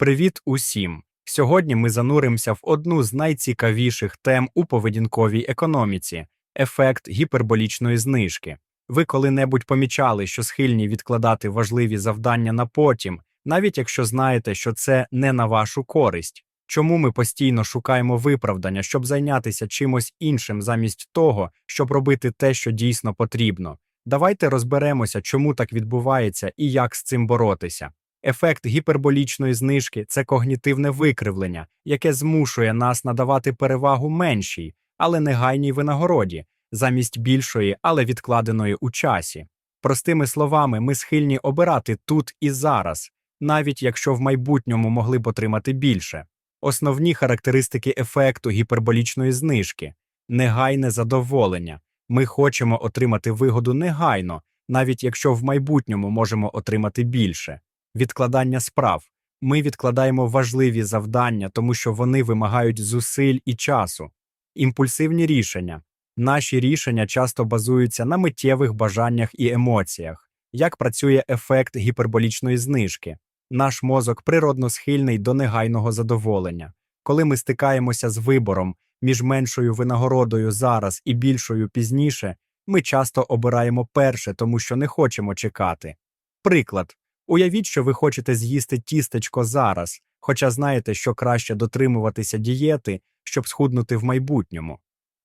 Привіт усім! Сьогодні ми зануримося в одну з найцікавіших тем у поведінковій економіці ефект гіперболічної знижки. Ви коли-небудь помічали, що схильні відкладати важливі завдання на потім, навіть якщо знаєте, що це не на вашу користь. Чому ми постійно шукаємо виправдання, щоб зайнятися чимось іншим замість того, щоб робити те, що дійсно потрібно? Давайте розберемося, чому так відбувається і як з цим боротися. Ефект гіперболічної знижки це когнітивне викривлення, яке змушує нас надавати перевагу меншій, але негайній винагороді, замість більшої, але відкладеної у часі. Простими словами, ми схильні обирати тут і зараз, навіть якщо в майбутньому могли б отримати більше. Основні характеристики ефекту гіперболічної знижки негайне задоволення. Ми хочемо отримати вигоду негайно, навіть якщо в майбутньому можемо отримати більше. Відкладання справ. Ми відкладаємо важливі завдання, тому що вони вимагають зусиль і часу. Імпульсивні рішення. Наші рішення часто базуються на миттєвих бажаннях і емоціях. Як працює ефект гіперболічної знижки? Наш мозок природно схильний до негайного задоволення. Коли ми стикаємося з вибором між меншою винагородою зараз і більшою пізніше, ми часто обираємо перше, тому що не хочемо чекати. Приклад. Уявіть, що ви хочете з'їсти тістечко зараз, хоча знаєте, що краще дотримуватися дієти, щоб схуднути в майбутньому.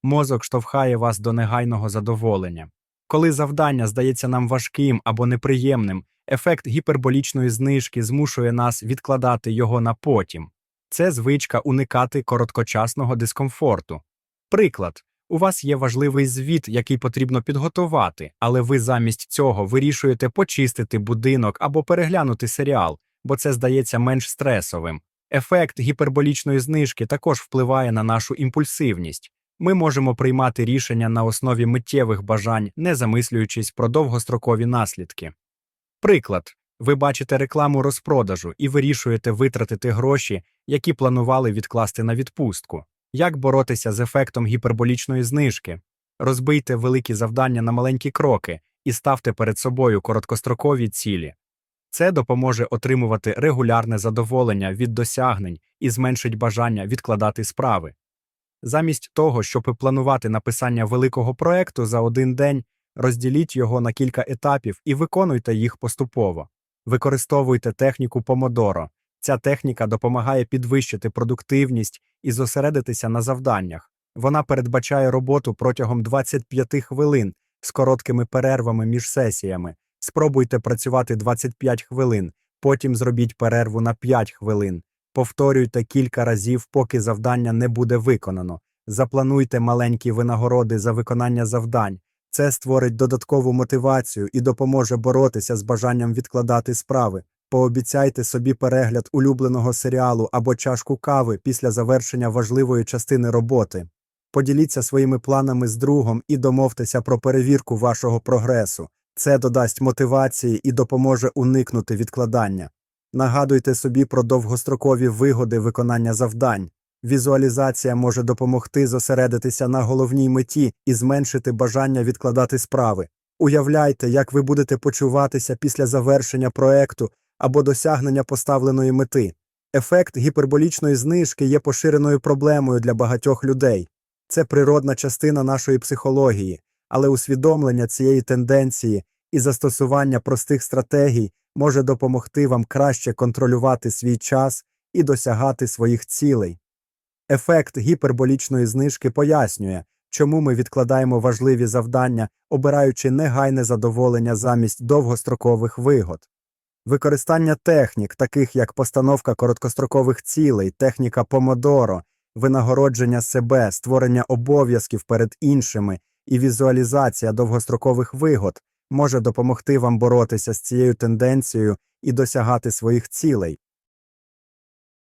Мозок штовхає вас до негайного задоволення. Коли завдання здається нам важким або неприємним, ефект гіперболічної знижки змушує нас відкладати його на потім. Це звичка уникати короткочасного дискомфорту. Приклад. У вас є важливий звіт, який потрібно підготувати, але ви замість цього вирішуєте почистити будинок або переглянути серіал, бо це здається менш стресовим. Ефект гіперболічної знижки також впливає на нашу імпульсивність. Ми можемо приймати рішення на основі миттєвих бажань, не замислюючись про довгострокові наслідки. Приклад. Ви бачите рекламу розпродажу і вирішуєте витратити гроші, які планували відкласти на відпустку. Як боротися з ефектом гіперболічної знижки? Розбийте великі завдання на маленькі кроки і ставте перед собою короткострокові цілі. Це допоможе отримувати регулярне задоволення від досягнень і зменшить бажання відкладати справи. Замість того, щоб планувати написання великого проекту за один день, розділіть його на кілька етапів і виконуйте їх поступово. Використовуйте техніку Помодоро. Ця техніка допомагає підвищити продуктивність і зосередитися на завданнях. Вона передбачає роботу протягом 25 хвилин з короткими перервами між сесіями. Спробуйте працювати 25 хвилин, потім зробіть перерву на 5 хвилин. Повторюйте кілька разів, поки завдання не буде виконано. Заплануйте маленькі винагороди за виконання завдань. Це створить додаткову мотивацію і допоможе боротися з бажанням відкладати справи. Пообіцяйте собі перегляд улюбленого серіалу або чашку кави після завершення важливої частини роботи. Поділіться своїми планами з другом і домовтеся про перевірку вашого прогресу. Це додасть мотивації і допоможе уникнути відкладання. Нагадуйте собі про довгострокові вигоди виконання завдань. Візуалізація може допомогти зосередитися на головній меті і зменшити бажання відкладати справи. Уявляйте, як ви будете почуватися після завершення проекту або досягнення поставленої мети. Ефект гіперболічної знижки є поширеною проблемою для багатьох людей. Це природна частина нашої психології, але усвідомлення цієї тенденції і застосування простих стратегій може допомогти вам краще контролювати свій час і досягати своїх цілей. Ефект гіперболічної знижки пояснює, чому ми відкладаємо важливі завдання, обираючи негайне задоволення замість довгострокових вигод. Використання технік, таких як постановка короткострокових цілей, техніка помодоро, винагородження себе, створення обов'язків перед іншими і візуалізація довгострокових вигод може допомогти вам боротися з цією тенденцією і досягати своїх цілей.